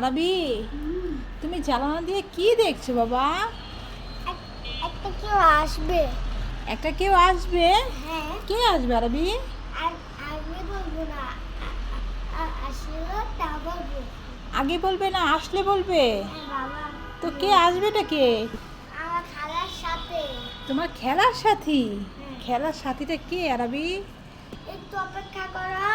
রাবি তুমি জানালা দিয়ে কি দেখছ বাবা? একটা কেউ আসবে। একটা কেউ আসবে? হ্যাঁ। কে আসবে বলব না আসলে তা বলব। আগে বলবে না আসলে বলবে? হ্যাঁ তো কে আসবেটা কে? আমার খালার সাথে। তোমার খেলার সাথী? হ্যাঁ। খেলার সাথীটা কে আরবি? একটু অপেক্ষা করো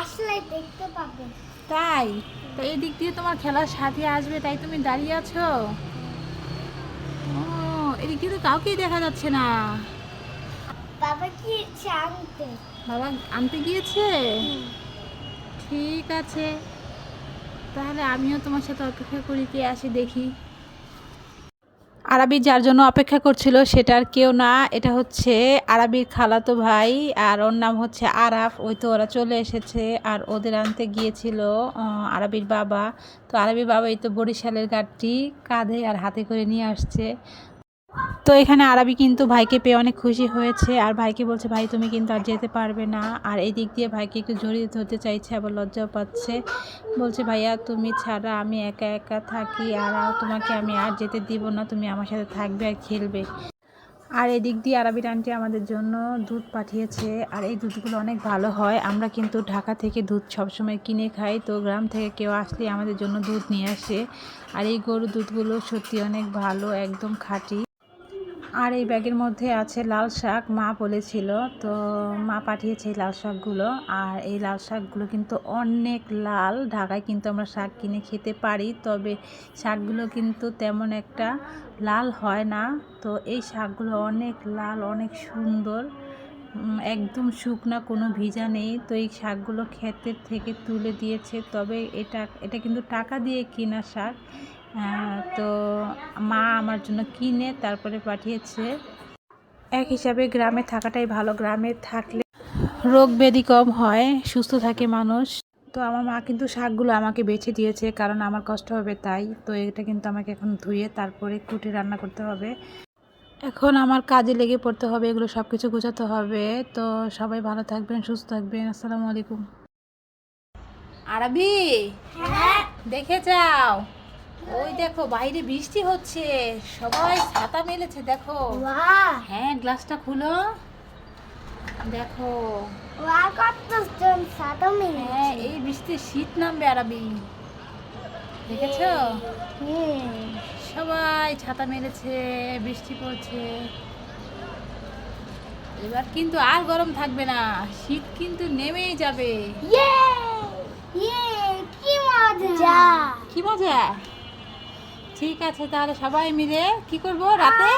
আসলেই দেখতে পাবে। তাই? তো এই দিক দিয়ে তোমার খেলার সাথে আসবে তাই তুমি দাঁড়িয়ে আছো? ও এদিক দিয়ে তো কাউকেই দেখা যাচ্ছে না। বাবা কি আনতে। বাবা আনতে গিয়েছে? ঠিক আছে। তাহলে আমিও তোমার সাথে অপেক্ষা করি কে আসে দেখি। আরবি যার জন্য অপেক্ষা করছিল সেটার কেউ না। এটা হচ্ছে আরবির খালাতো ভাই আর ওর নাম হচ্ছে আরাফ। ওই তো ওরা চলে এসেছে আর ওদের আনতে গিয়েছিল আরবির বাবা। তো আরবির বাবা এই তো বরিশালের গাড়িটি কাঁধে আর হাতে করে নিয়ে আসছে। তো এখানে আরবি কিন্তু ভাইকে পেয়ে অনেক খুশি হয়েছে। আর ভাইকে বলছে, ভাই, তুমি কিন্তু আর যেতে পারবে না। আর এই দিক দিয়ে ভাইকে একটু জড়িয়ে ধরতে চাইছে, আবার লজ্জাও পাচ্ছে। বলছে, ভাইয়া, তুমি ছাড়া আমি একা একা থাকি, আর তোমাকে আমি আর যেতে দিব না। তুমি আমার সাথে থাকবে আর খেলবে। আর এদিক দিয়ে আরবির আন্টি আমাদের জন্য দুধ পাঠিয়েছে। আর এই দুধগুলো অনেক ভালো হয়। আমরা কিন্তু ঢাকা থেকে দুধ সবসময় কিনে খাই। তো গ্রাম থেকে কেউ আসলে আমাদের জন্য দুধ নিয়ে আসে। আর এই গরুর দুধগুলো সত্যি অনেক ভালো, একদম খাঁটি। আর এই ব্যাগের মধ্যে আছে লাল শাক, মা বলেছিল। তো মা পাঠিয়েছে এই লাল শাকগুলো। আর এই লাল শাকগুলো কিন্তু অনেক লাল। ঢাকায় কিন্তু আমরা শাক কিনে খেতে পারি, তবে শাকগুলো কিন্তু তেমন একটা লাল হয় না। তো এই শাকগুলো অনেক লাল, অনেক সুন্দর। একদম শুকনা, কোনো ভিজা নেই। তো এই শাকগুলো ক্ষেতের থেকে তুলে দিয়েছে, তবে এটা এটা কিন্তু টাকা দিয়ে কেনা শাক। তো মা আমার জন্য কিনে তারপরে পাঠিয়েছে। এক হিসাবে গ্রামে থাকাটাই ভালো। গ্রামে থাকলে রোগ ব্যাধি কম হয় সুস্থ থাকে মানুষ। তো আমার মা কিন্তু শাকগুলো আমাকে বেছে দিয়েছে কারণ আমার কষ্ট হবে তাই। তো এটা কিন্তু আমাকে এখন ধুয়ে তারপরে কুটে রান্না করতে হবে। এখন আমার কাজে লেগে পড়তে হবে এগুলো সব কিছু গোছাতে হবে। তো সবাই ভালো থাকবেন সুস্থ থাকবেন। আসসালামু আলাইকুম। আরবি? হ্যাঁ। দেখে যাও। ওই দেখো বাইরে বৃষ্টি হচ্ছে। সবাই ছাতা মেলেছে দেখো। হ্যাঁ গ্লাসটা খুলো। দেখো। হ্যাঁ এই বৃষ্টির শীত নামবে আরবি। দেখেছ? সবাই ছাতা মেলেছে বৃষ্টি পড়ছে। এবার কিন্তু আর গরম থাকবে না। শীত কিন্তু নেমেই যাবে। ইয়ে! ইয়ে কি মজা। কি মজা? ঠিক আছে তাহলে সবাই মিলে কি করব রাতে?